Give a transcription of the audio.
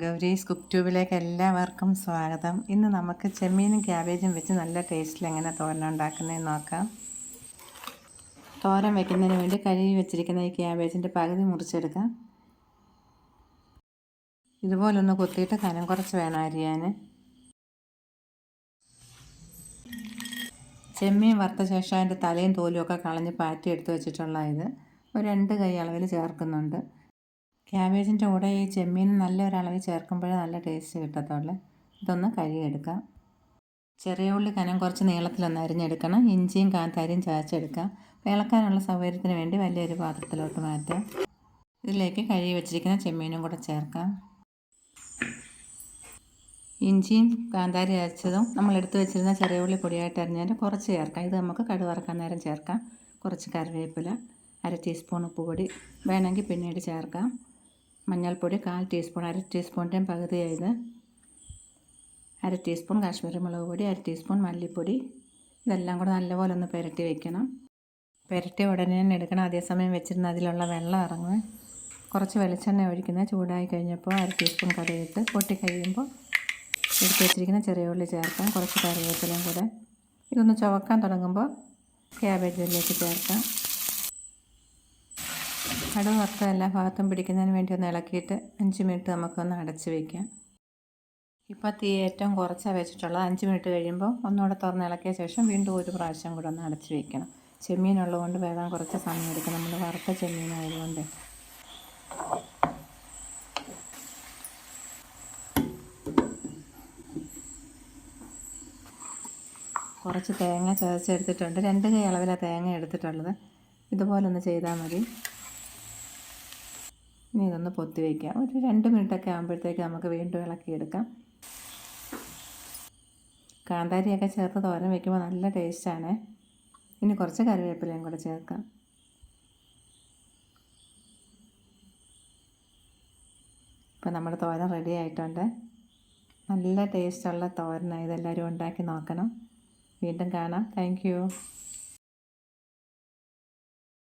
Gowri's cook ട്യൂബിലേക്ക് എല്ലാവർക്കും സ്വാഗതം. ഇന്ന് നമുക്ക് ചെമ്മീനും ക്യാബേജും വെച്ച് നല്ല ടേസ്റ്റിൽ എങ്ങനെ തോരൻ ഉണ്ടാക്കുന്നതെന്ന് നോക്കാം. തോരൻ വെക്കുന്നതിന് വേണ്ടി കഴുകി വെച്ചിരിക്കുന്ന ഈ ക്യാബേജിന്റെ പകുതി മുറിച്ചെടുക്കാം. ഇതുപോലൊന്ന് കുത്തിയിട്ട് കനം കുറച്ച് വേണം അരിയാൻ. ചെമ്മീൻ വറുത്ത ശേഷം അതിന്റെ തലയും തോലും ഒക്കെ കളഞ്ഞ് പാറ്റി എടുത്ത് വെച്ചിട്ടുള്ള ഇത്. ഒരു രണ്ട് കൈ അളവിൽ ചേർക്കുന്നുണ്ട്. ക്യാബേജിന്റെ കൂടെ ഈ ചെമ്മീൻ നല്ലൊരളവിൽ ചേർക്കുമ്പോഴേ നല്ല ടേസ്റ്റ് കിട്ടത്തുള്ളൂ. ഇതൊന്ന് കഴുകിയെടുക്കാം. ചെറിയ ഉള്ളി കനം കുറച്ച് നീളത്തിലൊന്ന് അരിഞ്ഞെടുക്കണം. ഇഞ്ചിയും കാന്താരിയും ചതച്ചെടുക്കാം. ഇളക്കാനുള്ള സൗകര്യത്തിന് വേണ്ടി വലിയൊരു പാത്രത്തിലോട്ട് മാറ്റാം. ഇതിലേക്ക് കഴുകി വെച്ചിരിക്കുന്ന ചെമ്മീനും കൂടെ ചേർക്കാം. ഇഞ്ചിയും കാന്താരി അരച്ചതും നമ്മൾ എടുത്തു വെച്ചിരുന്ന ചെറിയ ഉള്ളി പൊടിയായിട്ട് അരിഞ്ഞാൽ കുറച്ച് ചേർക്കാം. ഇത് നമുക്ക് കടുവറക്കാൻ നേരം ചേർക്കാം. കുറച്ച് കറിവേപ്പില അര ടീസ്പൂൺ ഉപ്പുപൊടി. വേണമെങ്കിൽ പിന്നീട് ചേർക്കാം. മഞ്ഞൾപ്പൊടി കാൽ ടീസ്പൂൺ അര ടീസ്പൂണിന്റെയും പകുതിയായത് അര ടീസ്പൂൺ കാശ്മീരി മുളക് പൊടി അര ടീസ്പൂൺ മല്ലിപ്പൊടി. ഇതെല്ലാം കൂടെ നല്ലപോലെ ഒന്ന് പുരട്ടി വെക്കണം. പുരട്ടി ഉടനെ തന്നെ എടുക്കണം. അതേസമയം വെച്ചിരുന്ന അതിലുള്ള വെള്ളം ഇറങ്ങും. കുറച്ച് വെളിച്ചെണ്ണ ഒഴിക്കുന്നത് ചൂടായി കഴിഞ്ഞപ്പോൾ അര ടീസ്പൂൺ കറിയിട്ട് പൊട്ടി കഴിയുമ്പോൾ എടുത്ത് വെച്ചിരിക്കുന്ന ചെറിയ ഉള്ളി ചേർക്കാം. കുറച്ച് കറിവേപ്പിലയും കൂടെ. ഇതൊന്ന് ചുവക്കാൻ തുടങ്ങുമ്പോൾ ക്യാബേജ് ഉള്ളിലേക്ക് ചേർക്കാം. കടുക് വറുത്ത എല്ലാ ഭാഗത്തും പിടിക്കുന്നതിന് വേണ്ടി ഒന്ന് ഇളക്കിയിട്ട് അഞ്ച് മിനിറ്റ് നമുക്കൊന്ന് അടച്ച് വയ്ക്കാം ഇപ്പോൾ തീ ഏറ്റവും കുറച്ചാണ് വെച്ചിട്ടുള്ളത്. അഞ്ച് മിനിറ്റ് കഴിയുമ്പോൾ ഒന്നുകൂടെ തുറന്ന് ഇളക്കിയ ശേഷം വീണ്ടും ഒരു പ്രാവശ്യം കൂടെ ഒന്ന് അടച്ച് വയ്ക്കണം ചെമ്മീനുള്ളതുകൊണ്ട് വേഗം കുറച്ച് സമയം എടുക്കും. നമ്മൾ വറുത്ത ചെമ്മീനായതുകൊണ്ട്. കുറച്ച് തേങ്ങ ചതച്ചെടുത്തിട്ടുണ്ട്. രണ്ട് കൈ അളവിലാണ് തേങ്ങ എടുത്തിട്ടുള്ളത്. ഇതുപോലൊന്ന് ചെയ്താൽ മതി. ഇനി ഇതൊന്ന് പൊത്തി വയ്ക്കാം ഒരു രണ്ട് മിനിറ്റൊക്കെ ആകുമ്പോഴത്തേക്ക് നമുക്ക് വീണ്ടും ഇളക്കിയെടുക്കാം കാന്താരിയൊക്കെ ചേർത്ത് തോരൻ വയ്ക്കുമ്പോൾ നല്ല ടേസ്റ്റാണ്. ഇനി കുറച്ച് കറിവേപ്പിലയും കൂടെ ചേർക്കാം. ഇപ്പം നമ്മുടെ തോരൻ റെഡി ആയിട്ടുണ്ട്. നല്ല ടേസ്റ്റുള്ള തോരനാണ് ഇതെല്ലാവരും ഉണ്ടാക്കി നോക്കണം. വീണ്ടും കാണാം. താങ്ക്